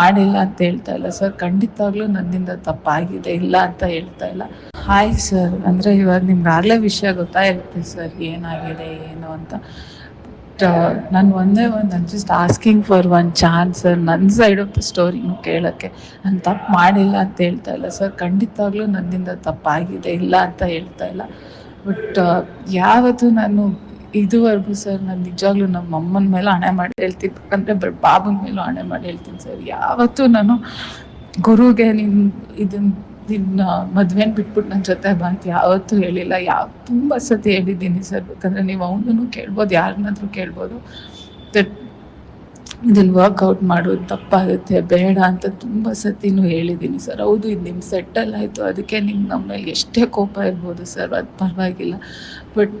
ಮಾಡಿಲ್ಲ ಅಂತ ಹೇಳ್ತಾ ಇಲ್ಲ. ಸರ್ ಖಂಡಿತವಾಗ್ಲೂ ನನ್ನಿಂದ ತಪ್ಪಾಗಿದೆ, ಇಲ್ಲ ಅಂತ ಹೇಳ್ತಾ ಇಲ್ಲ. ಹಾಯ್ ಸರ್ ಅಂದರೆ ಇವಾಗ ನಿಮ್ಗೆ ಆಗಲೇ ವಿಷಯ ಗೊತ್ತಾಗಿರುತ್ತೆ ಸರ್ ಏನಾಗಿದೆ, ಏನು ಅಂತ. ನಾನು ಒಂದೇ ಒಂದು ನಾನು just asking for one chance sir ನನ್ನ ಸೈಡ್ ಆಫ್ ದ ಸ್ಟೋರಿನೂ ಕೇಳೋಕ್ಕೆ. ನಾನು ತಪ್ಪು ಮಾಡಿಲ್ಲ ಅಂತ ಹೇಳ್ತಾ ಇಲ್ಲ. ಸರ್ ಖಂಡಿತವಾಗ್ಲೂ ನನ್ನಿಂದ ತಪ್ಪಾಗಿದೆ, ಇಲ್ಲ ಅಂತ ಹೇಳ್ತಾ ಇಲ್ಲ. ಬಟ್ ಯಾವತ್ತು ನಾನು ಇದುವರೆಗೂ ಸರ್ ನಾನು ನಿಜವಾಗ್ಲೂ ನಮ್ಮ ಅಮ್ಮನ ಮೇಲೆ ಹಣೆ ಮಾಡಿ ಹೇಳ್ತೀನಿ ಅಂದರೆ ಬಟ್ ಬಾಬನ ಮೇಲೂ ಹಣೆ ಮಾಡಿ ಹೇಳ್ತೀನಿ ಸರ್. ಯಾವತ್ತೂ ನಾನು ಗುರುಗೆ ನಿನ್ನ ಇದನ್ನ ನಿನ್ನ ಮದ್ವೆನ ಬಿಟ್ಬಿಟ್ಟು ನನ್ನ ಜೊತೆ ಬಂತು ಯಾವತ್ತೂ ಹೇಳಿಲ್ಲ. ಯಾವ, ತುಂಬ ಸತಿ ಹೇಳಿದ್ದೀನಿ ಸರ್. ಬೇಕಂದ್ರೆ ನೀವು ಅವನೂ ಕೇಳ್ಬೋದು, ಯಾರನ್ನಾದ್ರೂ ಕೇಳ್ಬೋದು. ದಟ್ ಇದನ್ನು ವರ್ಕೌಟ್ ಮಾಡೋದು ತಪ್ಪಾಗುತ್ತೆ, ಬೇಡ ಅಂತ ತುಂಬ ಸತಿನೂ ಹೇಳಿದ್ದೀನಿ ಸರ್. ಹೌದು, ಇದು ನಿಮ್ಮ ಸೆಟ್ಟಲ್ ಆಯಿತು. ಅದಕ್ಕೆ ನಿಮ್ಗೆ ನಮ್ಮ ಮೇಲೆ ಎಷ್ಟೇ ಕೋಪ ಇರ್ಬೋದು ಸರ್, ಅದು ಪರವಾಗಿಲ್ಲ. ಬಟ್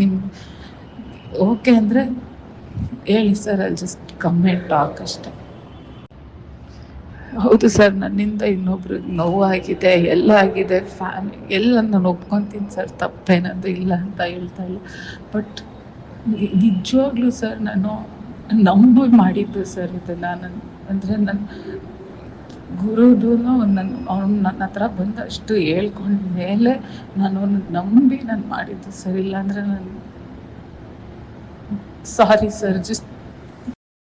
ನಿಮ್ ಓಕೆ ಅಂದರೆ ಹೇಳಿ ಸರ್ ಅಲ್ಲಿ ಜಸ್ಟ್ ಕಮ್ಮೆಂಟ್ ಟಾಕ್ ಅಷ್ಟೆ. ಹೌದು ಸರ್ ನನ್ನಿಂದ ಇನ್ನೊಬ್ರಿಗೆ ನೋವಾಗಿದೆ, ಎಲ್ಲ ಆಗಿದೆ ಫ್ಯಾಮಿ ಎಲ್ಲ ನಾನು ಒಪ್ಕೊತೀನಿ ಸರ್ ತಪ್ಪೇನಂದ್ರೆ ಇಲ್ಲ ಅಂತ ಹೇಳ್ತಾ ಇಲ್ಲ. ಬಟ್ ನಿಜವಾಗ್ಲೂ ಸರ್ ನಾನು ನಂಬಿ ಮಾಡಿದ್ದು ಸರ್ ಇದನ್ನು ನಾನು. ಅಂದರೆ ನನ್ನ ಗುರುದು ನನ್ನ ಅವ್ನು ನನ್ನ ಹತ್ರ ಬಂದಷ್ಟು ಹೇಳ್ಕೊಂಡ ಮೇಲೆ ನಾನು ಅವ್ನ ನಂಬಿ ನಾನು ಮಾಡಿದ್ದು ಸರಿ ಇಲ್ಲಾಂದ್ರೆ ನಾನು ಸಾರಿ ಸರ್ ಜಸ್ಟ್